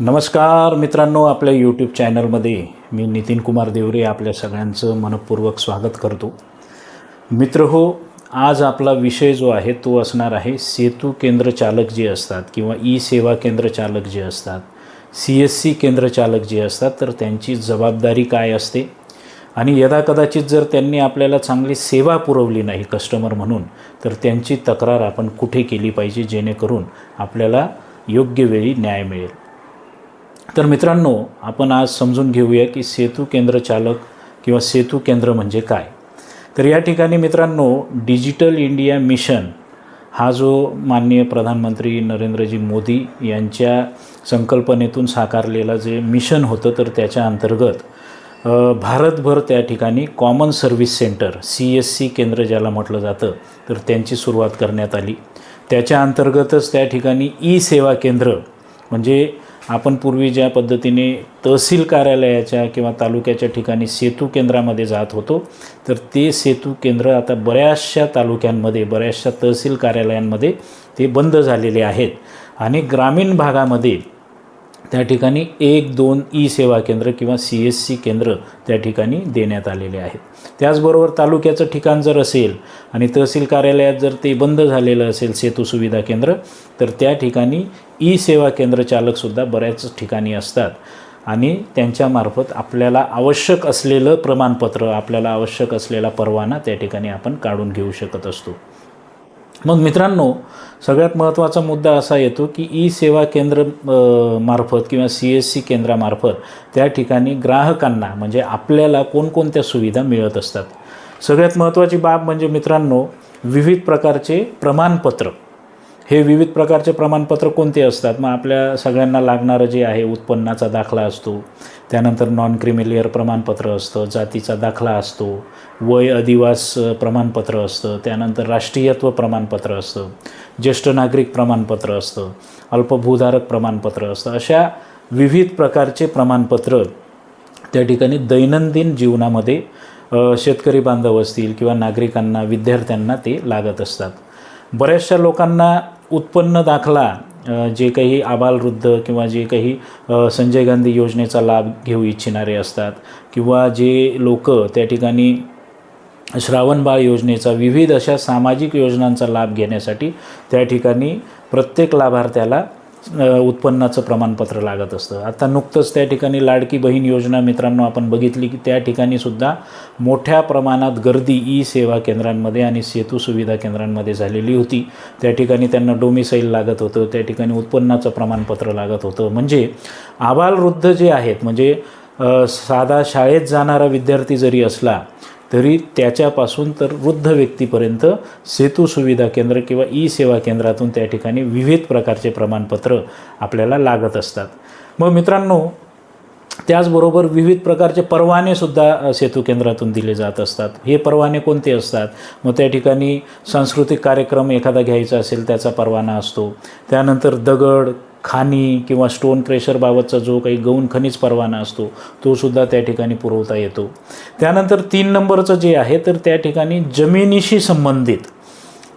नमस्कार मित्रांनो आपल्या यूट्यूब चॅनलमध्ये मी नितीन कुमार देवरे आपल्या सगळ्यांचं मनपूर्वक स्वागत करतो. मित्र हो आज आपला विषय जो आहे तो असणार आहे सेतू केंद्र चालक जे असतात किंवा ई सेवा केंद्र चालक जे असतात सी एस सी केंद्र चालक जे असतात तर त्यांची जबाबदारी काय असते? आणि यदाकदाचित जर त्यांनी आपल्याला चांगली सेवा पुरवली नाही कस्टमर म्हणून तर त्यांची तक्रार आपण कुठे केली पाहिजे जेणेकरून आपल्याला योग्य वेळी न्याय मिळेल? तर मित्रांनो आपण आज समजून घेऊया की सेतू केंद्र चालक किंवा सेतू केंद्र म्हणजे काय. तर या ठिकाणी मित्रांनो डिजिटल इंडिया मिशन हा जो माननीय प्रधानमंत्री नरेंद्रजी मोदी यांच्या संकल्पनेतून साकारलेला जे मिशन होतं तर त्याच्या अंतर्गत भारतभर त्या ठिकाणी common service centre C S C केंद्र ज्याला म्हटलं जातं तर त्यांची सुरुवात करण्यात आली. त्याच्या अंतर्गतच त्या ठिकाणी ई सेवा केंद्र म्हणजे आपण पूर्वी ज्या पद्धतीने तहसील कार्यालयाच्या किंवा तालुक्याच्या ठिकाणी सेतू केंद्रामध्ये जात होतो तर ते सेतू केंद्र आता बऱ्याचशा तालुक्यांमध्ये बऱ्याचशा तहसील कार्यालयांमध्ये ते बंद झालेले आहेत. आणि ग्रामीण भागामध्ये त्या ठिकाणी एक दोन ई सेवा केंद्र किंवा सी एस सी केंद्र त्या ठिकाणी देण्यात आलेले आहेत. त्याचबरोबर तालुक्याचं ठिकाण जर असेल आणि तहसील कार्यालयात जर ते बंद झालेलं असेल सेतू सुविधा केंद्र तर त्या ठिकाणी ई सेवा केंद्र चालकसुद्धा बऱ्याच ठिकाणी असतात. आणि त्यांच्यामार्फत आपल्याला आवश्यक असलेलं प्रमाणपत्र आपल्याला आवश्यक असलेला परवाना त्या ठिकाणी आपण काढून घेऊ शकत असतो. मग मित्रांनो सगळ्यात महत्त्वाचा मुद्दा असा येतो की ई सेवा केंद्र मार्फत किंवा सी एस सी केंद्रामार्फत त्या ठिकाणी ग्राहकांना म्हणजे आपल्याला कोणकोणत्या सुविधा मिळत असतात. सगळ्यात महत्त्वाची बाब म्हणजे मित्रांनो विविध प्रकारचे प्रमाणपत्र. हे विविध प्रकारचे प्रमाणपत्र कोणते असतात? मग आपल्या सगळ्यांना लागणारं जे आहे उत्पन्नाचा दाखला असतो. त्यानंतर नॉन क्रिमिलियर प्रमाणपत्र असतं जातीचा दाखला असतो वय अधिवास प्रमाणपत्र असतं त्यानंतर राष्ट्रीयत्व प्रमाणपत्र असतं ज्येष्ठ नागरिक प्रमाणपत्र असतं अल्पभूधारक प्रमाणपत्र असतं. अशा विविध प्रकारचे प्रमाणपत्र त्या ठिकाणी दैनंदिन जीवनामध्ये शेतकरी बांधव असतील किंवा नागरिकांना विद्यार्थ्यांना ते लागत असतात. बऱ्याचशा लोकांना उत्पन्न दाखला जे काही आबालवृद्ध किंवा जे काही संजय गांधी योजनेचा लाभ घेऊ इच्छिणारे असतात किंवा जे लोक त्या ठिकाणी श्रावणबाळ योजनेचा विविध अशा सामाजिक योजनांचा लाभ घेण्यासाठी त्या ठिकाणी प्रत्येक लाभार्थ्याला उत्पन्नाचं प्रमाणपत्र लागत असतं. आता नुकतंच त्या ठिकाणी लाडकी बहीण योजना मित्रांनो आपण बघितली की त्या ठिकाणी सुद्धा मोठ्या प्रमाणात गर्दी ई सेवा केंद्रांमध्ये आणि सेतू सुविधा केंद्रांमध्ये झालेली होती. त्या ठिकाणी त्यांना डोमिसाईल लागत होतं त्या ठिकाणी उत्पन्नाचं प्रमाणपत्र लागत होतं. म्हणजे आबालवृद्ध जे आहेत म्हणजे साधा शाळेत जाणारा विद्यार्थी जरी असला तरी त्याच्यापासून तर वृद्ध व्यक्तीपर्यंत सेतू सुविधा केंद्र किंवा ई सेवा केंद्रातून त्या ठिकाणी विविध प्रकारचे प्रमाणपत्र आपल्याला लागत असतात. मग मित्रांनो त्याचबरोबर विविध प्रकारचे परवानेसुद्धा सेतू केंद्रातून दिले जात असतात. हे परवाने कोणते असतात? मग त्या ठिकाणी सांस्कृतिक कार्यक्रम एखादा घ्यायचा असेल त्याचा परवाना असतो. त्यानंतर दगड खाणी किंवा स्टोन क्रेशरबाबतचा जो काही गौण खनिज परवाना असतो तो सुद्धा त्या ठिकाणी पुरवता येतो. त्यानंतर तीन नंबरचं जे आहे तर त्या ठिकाणी जमिनीशी संबंधित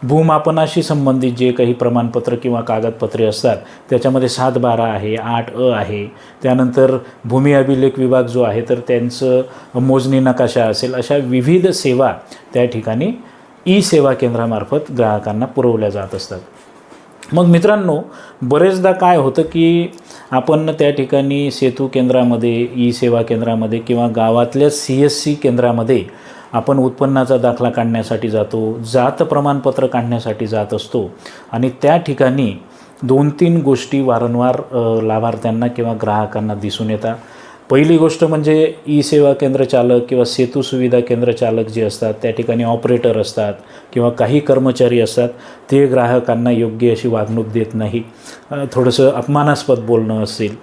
भूमापनाशी संबंधित जे काही प्रमाणपत्र किंवा कागदपत्रे असतात त्याच्यामध्ये सात बारा आहे आठ अ आहे. त्यानंतर भूमी अभिलेख विभाग जो आहे तर त्यांचं मोजणी नकाशा असेल अशा विविध सेवा त्या ठिकाणी ई सेवा केंद्रामार्फत ग्राहकांना पुरवल्या जात असतात. मग मित्रांनो बरेचदा काय होतं की आपण त्या ठिकाणी सेतू केंद्रामध्ये ई सेवा केंद्रामध्ये किंवा गावातल्या सी एस सी केंद्रामध्ये आपण उत्पन्नाचा दाखला काढण्यासाठी जातो जात प्रमाणपत्र काढण्यासाठी जात असतो आणि त्या ठिकाणी दोन तीन गोष्टी वारंवार लाभार्थ्यांना किंवा ग्राहकांना दिसून येतात. पहिली गोष्ट म्हणजे ई सेवा केंद्र चालक किंवा सेतू सुविधा केंद्र चालक जे असतात त्या ठिकाणी ऑपरेटर असतात किंवा काही कर्मचारी असतात ते ग्राहकांना योग्य अशी वागणूक देत नाही. थोडंसं अपमानास्पद बोलणं असेल.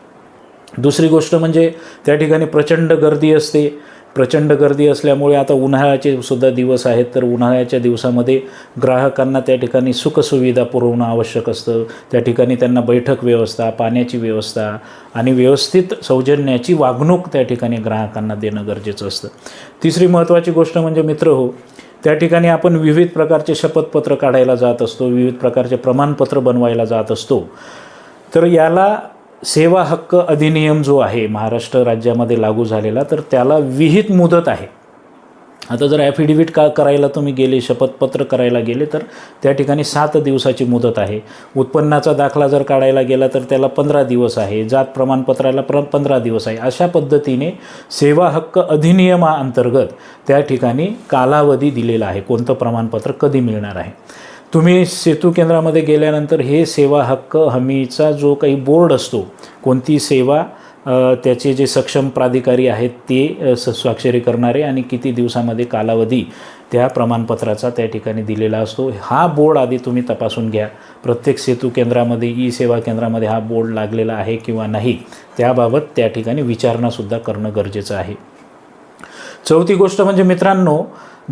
दुसरी गोष्ट म्हणजे त्या ठिकाणी प्रचंड गर्दी असते. प्रचंड गर्दी असल्यामुळे आता उन्हाळ्याचे सुद्धा दिवस आहेत. तर उन्हाळ्याच्या दिवसामध्ये ग्राहकांना त्या ठिकाणी सुखसुविधा पुरवणं आवश्यक असतं. त्या ठिकाणी त्यांना बैठक व्यवस्था पाण्याची व्यवस्था आणि व्यवस्थित सौजन्याची वागणूक त्या ठिकाणी ग्राहकांना देणं गरजेचं असतं. तिसरी महत्त्वाची गोष्ट म्हणजे मित्र हो त्या ठिकाणी आपण विविध प्रकारचे शपथपत्र काढायला जात असतो विविध प्रकारचे प्रमाणपत्र बनवायला जात असतो. तर याला सेवा हक्क अधिनियम जो आहे महाराष्ट्र राज्यामध्ये लागू झालेला तर त्याला विहित मुदत आहे. आता जर ॲफिडेविट का करायला तुम्ही गेले शपथपत्र करायला गेले तर त्या ठिकाणी सात दिवसाची मुदत आहे. उत्पन्नाचा दाखला जर काढायला गेला तर त्याला पंधरा दिवस आहे. जात प्रमाणपत्राला प्र पंधरा दिवस आहे. अशा पद्धतीने सेवा हक्क अधिनियमाअंतर्गत त्या ठिकाणी कालावधी दिलेला आहे. कोणतं प्रमाणपत्र कधी मिळणार आहे? तुम्ही सेतू केंद्रामध्ये गेल्यानंतर हे सेवा हक्क हमीचा जो काही बोर्ड असतो कोणती सेवा त्याचे जे सक्षम प्राधिकारी आहेत ते स स्वाक्षरी करणारे आणि किती दिवसामध्ये कालावधी त्या प्रमाणपत्राचा त्या ठिकाणी दिलेला असतो. हा बोर्ड आधी तुम्ही तपासून घ्या. प्रत्येक सेतू केंद्रामध्ये ई सेवा केंद्रामध्ये हा बोर्ड लागलेला आहे किंवा नाही त्याबाबत त्या ठिकाणी विचारणासुद्धा करणं गरजेचं आहे. चौथी गोष्ट म्हणजे मित्रांनो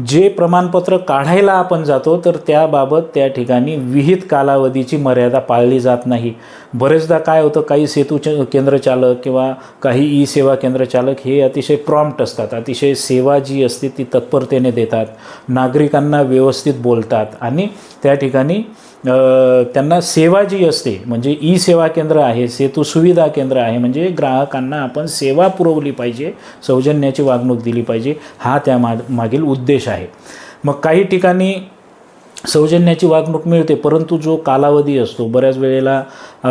जे प्रमाणपत्र काढायला आपण जातो तर त्याबाबत त्या ठिकाणी विहित कालावधीची मर्यादा पाळली जात नाही. बरेचदा काय होतं काही सेतू च केंद्रचालक किंवा काही ई सेवा केंद्रचालक हे अतिशय प्रॉम्प्ट असतात. अतिशय सेवा जी असते ती तत्परतेने देतात. नागरिकांना व्यवस्थित बोलतात. आणि त्या ठिकाणी त्यांना सेवा जी असते म्हणजे ई सेवा केंद्र आहे सेतू सुविधा केंद्र आहे म्हणजे ग्राहकांना आपण सेवा पुरवली पाहिजे सौजन्याची वागणूक दिली पाहिजे हा त्या मा मागील उद्देश आहे. मग काही ठिकाणी सौजन्याची वागणूक मिळते परंतु जो कालावधी असतो बऱ्याच वेळेला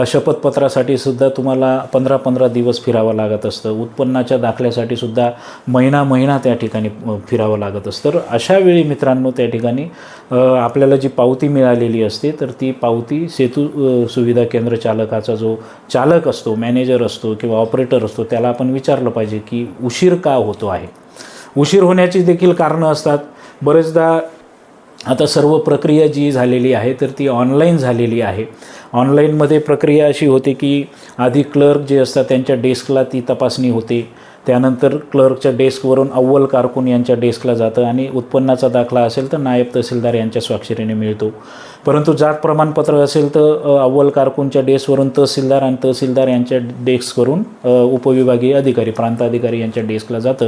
शपथपत्रासाठी सुद्धा तुम्हाला पंधरा पंधरा दिवस फिरावं लागत असतं. उत्पन्नाच्या दाखल्यासाठी सुद्धा महिना महिना त्या ठिकाणी फिरावं लागत असतं. तर अशा वेळी मित्रांनो त्या ठिकाणी आपल्याला जी पावती मिळालेली असते तर ती पावती सेतू सुविधा केंद्र चालकाचा जो चालक असतो मॅनेजर असतो किंवा ऑपरेटर असतो त्याला आपण विचारलं पाहिजे की उशीर का होतो आहे? उशीर होण्याची देखील कारणं असतात. बरेचदा आता सर्व प्रक्रिया जी झालेली आहे तर ती ऑनलाईन झालेली आहे. ऑनलाईनमध्ये प्रक्रिया अशी होते की आधी क्लर्क जे असतात त्यांच्या डेस्कला ती तपासणी होते. त्यानंतर क्लर्कच्या डेस्कवरून अव्वल कारकून यांच्या डेस्कला जातं आणि उत्पन्नाचा दाखला असेल तर नायब तहसीलदार यांच्या स्वाक्षरीने मिळतो. परंतु जात प्रमाणपत्र असेल तर अव्वल कारकूनच्या डेस्कवरून तहसीलदार आणि तहसीलदार यांच्या डेस्कवरून उपविभागीय अधिकारी प्रांताधिकारी यांच्या डेस्कला जातं.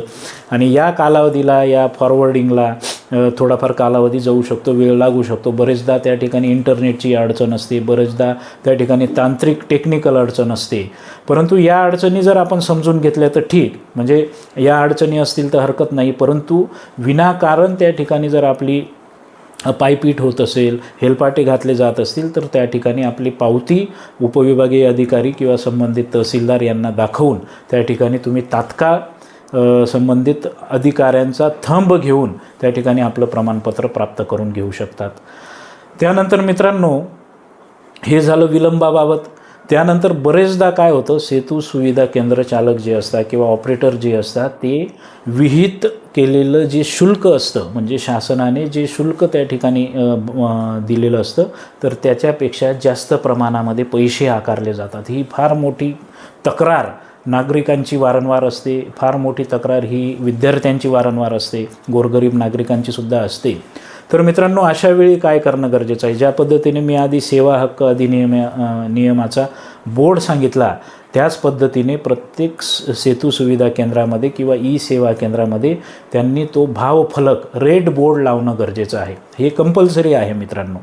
आणि या कालावधीला या फॉरवर्डिंगला थोडाफार कालावधी जाऊ शकतो वेळ लागू शकतो. बरेचदा त्या ठिकाणी इंटरनेटची अडचण असते बरेचदा त्या ठिकाणी तांत्रिक टेक्निकल अडचण असते. परंतु या अडचणी जर आपण समजून घेतल्या तर ठीक. म्हणजे या अडचणी असतील तर हरकत नाही. परंतु विनाकारण त्या ठिकाणी जर आपली पायपीट होत असेल हेलपाटे घातले जात असतील तर त्या ठिकाणी आपली पावती उपविभागीय अधिकारी किंवा संबंधित तहसीलदार यांना दाखवून त्या ठिकाणी तुम्ही तात्काळ संबंधित अधिकाऱ्यांचा थंब घेऊन त्या ठिकाणी आपलं प्रमाणपत्र प्राप्त करून घेऊ शकतात. त्यानंतर मित्रांनो हे झालं विलंबाबाबत. त्यानंतर बरेचदा काय होतं सेतू सुविधा केंद्र चालक जे असतात किंवा ऑपरेटर जे असतात ते विहित केलेलं जे शुल्क असतं म्हणजे शासनाने जे शुल्क त्या ठिकाणी दिलेलं असतं तर त्याच्यापेक्षा जास्त प्रमाणामध्ये पैसे आकारले जातात. ही फार मोठी तक्रार नागरिकांची वारंवार असते. फार मोठी तक्रार ही विद्यार्थ्यांची वारंवार असते. गोरगरीब नागरिकांची सुद्धा असते. तर मित्रांनो अशा वेळी काय करणं गरजेचं आहे? ज्या पद्धतीने मी आधी सेवा हक्क अधिनियम नियमाचा बोर्ड सांगितला त्याच पद्धतीने प्रत्येक स- सेतू सुविधा केंद्रामध्ये किंवा ई सेवा केंद्रामध्ये त्यांनी तो भावफलक रेड बोर्ड लावणं गरजेचं आहे. हे कंपल्सरी आहे मित्रांनो.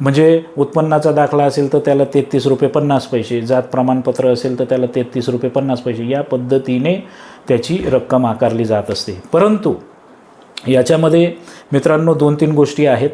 म्हणजे उत्पन्नाचा दाखला असेल तर त्याला तेहतीस रुपये पन्नास पैसे जात प्रमाणपत्र असेल तर त्याला तेहतीस रुपये पन्नास पैसे या पद्धतीने त्याची रक्कम आकारली जात असते. परंतु याच्यामध्ये मित्रांनो दोन तीन गोष्टी आहेत.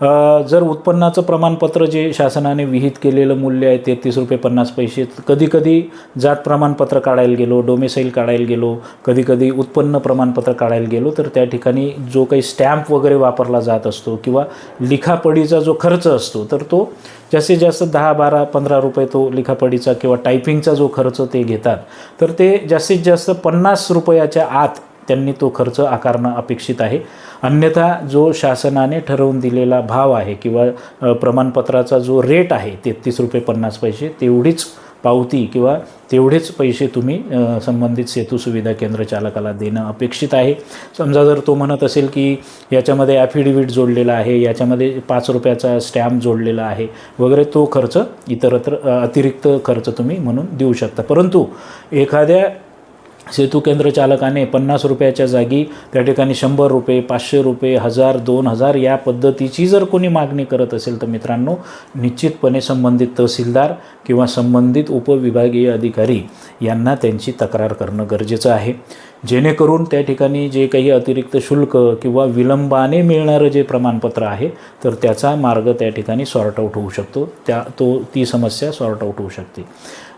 जर उत्पन्नाचं प्रमाणपत्र जे शासनाने विहित केलेलं मूल्य आहे तेहतीस रुपये पन्नास पैसे कधीकधी जात प्रमाणपत्र काढायला गेलो डोमेसाईल काढायला गेलो कधीकधी उत्पन्न प्रमाणपत्र काढायला गेलो तर त्या ठिकाणी जो काही स्टॅम्प वगैरे वापरला जात असतो किंवा लिखापडीचा जो खर्च असतो तर तो जास्तीत जास्त दहा बारा पंधरा रुपये तो लिखापडीचा किंवा टायपिंगचा जो खर्च ते घेतात तर ते जास्तीत जास्त पन्नास रुपयाच्या आत त्यांनी तो खर्च आकारणं अपेक्षित आहे. अन्यथा जो शासनाने ठरवून दिलेला भाव आहे किंवा प्रमाणपत्राचा जो रेट आहे तेहतीस रुपये पन्नास पैसे तेवढीच पावती किंवा तेवढेच पैसे तुम्ही संबंधित सेतू सुविधा केंद्र चालकाला देणं अपेक्षित आहे. समजा जर तो म्हणत असेल की याच्यामध्ये ॲफिडेविट जोडलेला आहे याच्यामध्ये पाच रुपयाचा स्टॅम्प जोडलेला आहे वगैरे तो खर्च इतरत्र अतिरिक्त खर्च तुम्ही म्हणून देऊ शकता. परंतु एखाद्या सेतू केंद्र चालकाने पन्नास रुपयाच्या जागी त्या ठिकाणी शंभर रुपये पाचशे रुपये हजार दोन हजार या पद्धतीची जर कोणी मागणी करत असेल तर मित्रांनो निश्चितपणे संबंधित तहसीलदार किंवा संबंधित उपविभागीय अधिकारी यांना त्यांची तक्रार करणं गरजेचं आहे. जेणेकरून त्या ठिकाणी जे काही अतिरिक्त शुल्क किंवा विलंबाने मिळणारं जे प्रमाणपत्र आहे तर त्याचा मार्ग त्या ठिकाणी सॉर्ट आऊट होऊ शकतो. त्या तो ती समस्या सॉर्ट आऊट होऊ शकते.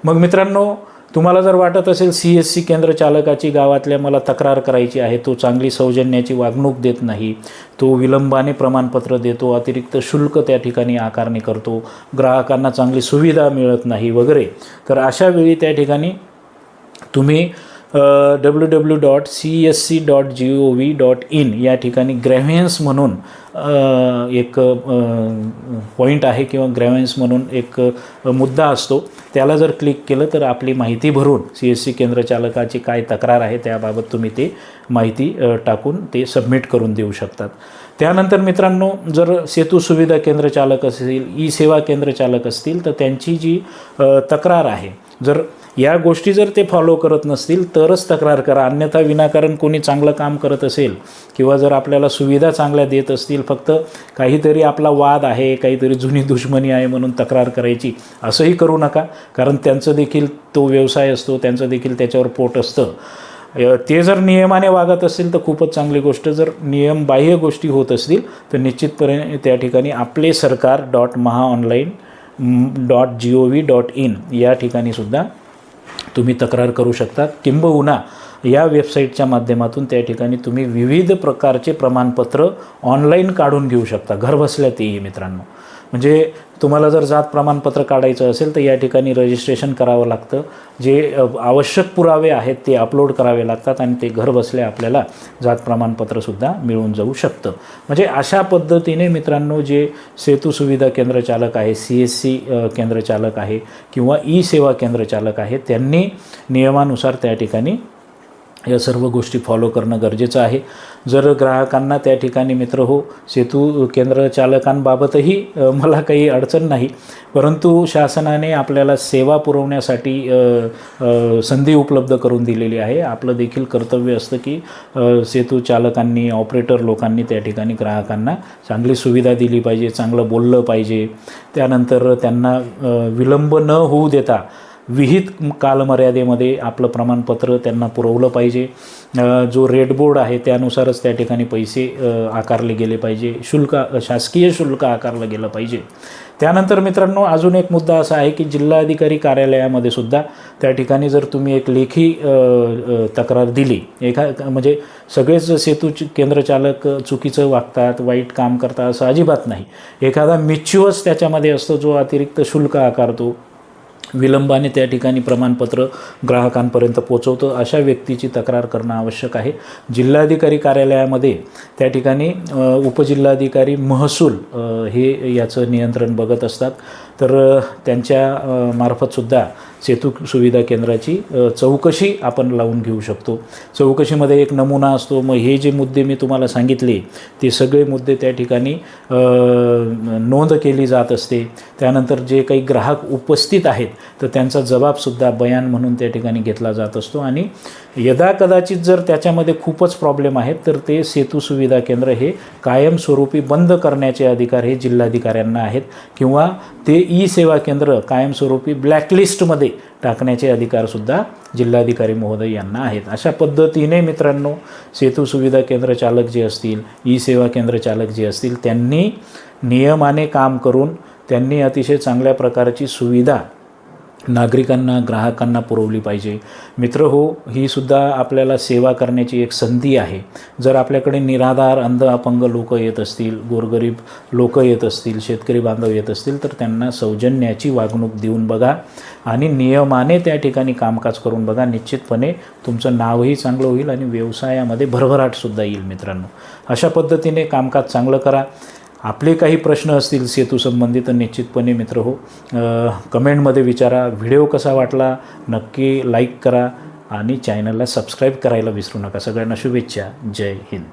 मग मित्रांनो तुम्हाला जर वाटत असेल सी एस सी केंद्र चालकाची गावातल्या मला तक्रार करायची आहे तो चांगली सौजन्याची वागणूक देत नाही तो विलंबाने प्रमाणपत्र देतो अतिरिक्त शुल्क त्या ठिकाणी आकारणी करतो ग्राहकांना चांगली सुविधा मिळत नाही वगैरे तर अशा वेळी त्या ठिकाणी तुम्ही W W dot C S C dot G O V dot in या ठिकाणी ग्रॅव्हियन्स म्हणून एक पॉईंट आहे किंवा ग्रॅव्हियन्स म्हणून एक मुद्दा असतो. त्याला जर क्लिक केलं तर आपली माहिती भरून सी एस सी केंद्रचालकाची काय तक्रार आहे त्याबाबत तुम्ही ते माहिती टाकून ते सबमिट करून देऊ शकतात. त्यानंतर मित्रांनो जर सेतू सुविधा केंद्र चालक असतील ई सेवा केंद्र चालक असतील तर त्यांची जी तक्रार आहे जर या गोष्टी जर ते फॉलो करत नसतील तरच तक्रार करा. अन्यथा विनाकारण कोणी चांगलं काम करत असेल किंवा जर आपल्याला सुविधा चांगल्या देत असतील फक्त काहीतरी आपला वाद आहे काहीतरी जुनी दुश्मनी आहे म्हणून तक्रार करायची असंही करू नका. कारण त्यांचं देखील तो व्यवसाय असतो त्यांचं देखील त्याच्यावर पोट असतं. ते जर नियमाने वागत असतील तर खूपच चांगली गोष्ट. जर नियमबाह्य गोष्टी होत असतील तर निश्चितपणे त्या ठिकाणी Aaple Sarkar dot Maha online dot G O V dot in या ठिकाणी सुद्धा तुम्ही तक्रार करू शकता. किंबहुना या वेबसाईटच्या माध्यमातून त्या ठिकाणी तुम्ही विविध प्रकारचे प्रमाणपत्र ऑनलाईन काढून घेऊ शकता. घरबसल्या तेही मित्रांनो. म्हणजे तुम्हाला जर जात प्रमाणपत्र काढायचं असेल तर या ठिकाणी रजिस्ट्रेशन करावं लागतं. जे आवश्यक पुरावे आहेत ते अपलोड करावे लागतात आणि ते घरबसल्या आपल्याला जात प्रमाणपत्रसुद्धा मिळून जाऊ शकतं. म्हणजे अशा पद्धतीने मित्रांनो जे सेतू सुविधा केंद्रचालक आहे सी एस सी केंद्रचालक आहे किंवा ई सेवा केंद्र चालक आहे त्यांनी नियमानुसार त्या ठिकाणी या सर्व गोष्टी फॉलो करणं गरजेचं आहे. जर ग्राहकांना त्या ठिकाणी मित्र हो सेतू केंद्र चालकांबाबतही मला काही अडचण नाही. परंतु शासनाने आपल्याला सेवा पुरवण्यासाठी संधी उपलब्ध करून दिलेली आहे. आपलं देखील कर्तव्य असतं की सेतू चालकांनी ऑपरेटर लोकांनी त्या ठिकाणी ग्राहकांना चांगली सुविधा दिली पाहिजे चांगलं बोललं पाहिजे. त्यानंतर त्यांना विलंब न होऊ देता विहित कालमर्यादेमध्ये आपलं प्रमाणपत्र त्यांना पुरवलं पाहिजे. जो रेड बोर्ड आहे त्यानुसारच त्या ठिकाणी पैसे आकारले गेले पाहिजे. शुल्क शासकीय शुल्क आकारलं गेलं पाहिजे. त्यानंतर मित्रांनो अजून एक मुद्दा असा आहे की जिल्हाधिकारी कार्यालयामध्ये सुद्धा त्या ठिकाणी जर तुम्ही एक लेखी तक्रार दिली एका म्हणजे सगळेच सेतू च- चुकीचं वागतात वाईट काम करतात असं अजिबात नाही. एखादा मिच्युअस त्याच्यामध्ये असतो जो अतिरिक्त शुल्क आकारतो. विलंबाने त्या ठिकाणी प्रमाणपत्र ग्राहकांपर्यंत पोचवतं. अशा व्यक्तीची तक्रार करणं आवश्यक आहे. जिल्हाधिकारी कार्यालयामध्ये त्या ठिकाणी उपजिल्हाधिकारी महसूल हे याचं नियंत्रण बघत असतात. तर त्यांच्या मार्फतसुद्धा सेतू सुविधा केंद्राची चौकशी आपण लावून घेऊ शकतो. चौकशीमध्ये एक नमुना असतो. मग हे जे मुद्दे मी तुम्हाला सांगितले ते सगळे मुद्दे त्या ठिकाणी नोंद केली जात असते. त्यानंतर जे काही ग्राहक उपस्थित आहेत तर त्यांचा जबाबसुद्धा बयान म्हणून त्या ठिकाणी घेतला जात असतो. आणि यदा कदाचित जर त्याच्यामध्ये खूपच प्रॉब्लेम आहेत तर ते सेतू सुविधा केंद्र हे कायमस्वरूपी बंद करण्याचे अधिकार हे जिल्हाधिकाऱ्यांना आहेत किंवा ते ई सेवा केंद्र कायमस्वरूपी ब्लॅकलिस्टमध्ये टाकण्याचे अधिकारसुद्धा जिल्हाधिकारी महोदय यांना आहेत. अशा पद्धतीने मित्रांनो सेतू सुविधा केंद्र चालक जे असतील ई सेवा केंद्र चालक जे असतील त्यांनी नियमाने काम करून त्यांनी अतिशय चांगल्या प्रकारची सुविधा नागरिकांना ग्राहकांना पुरवली पाहिजे. मित्र हो ही सुद्धा आपल्याला सेवा करण्याची एक संधी आहे. जर आपल्याकडे निराधार अंध अपंग लोक येत असतील गोरगरीब लोक येत असतील शेतकरी बांधव येत असतील तर त्यांना सौजन्याची वागणूक देऊन बघा आणि नियमाने त्या ठिकाणी कामकाज करून बघा. निश्चितपणे तुमचं नावही चांगलं होईल आणि व्यवसायामध्ये भरभराटसुद्धा येईल मित्रांनो. अशा पद्धतीने कामकाज चांगलं करा. आपले काही प्रश्न असतील सेतू संबंधित तर निश्चितपणे मित्र हो. कमेंटमध्ये विचारा. व्हिडिओ कसा वाटला नक्की लाईक करा आणि चॅनलला सबस्क्राईब करायला विसरू नका. सगळ्यांना शुभेच्छा. जय हिंद.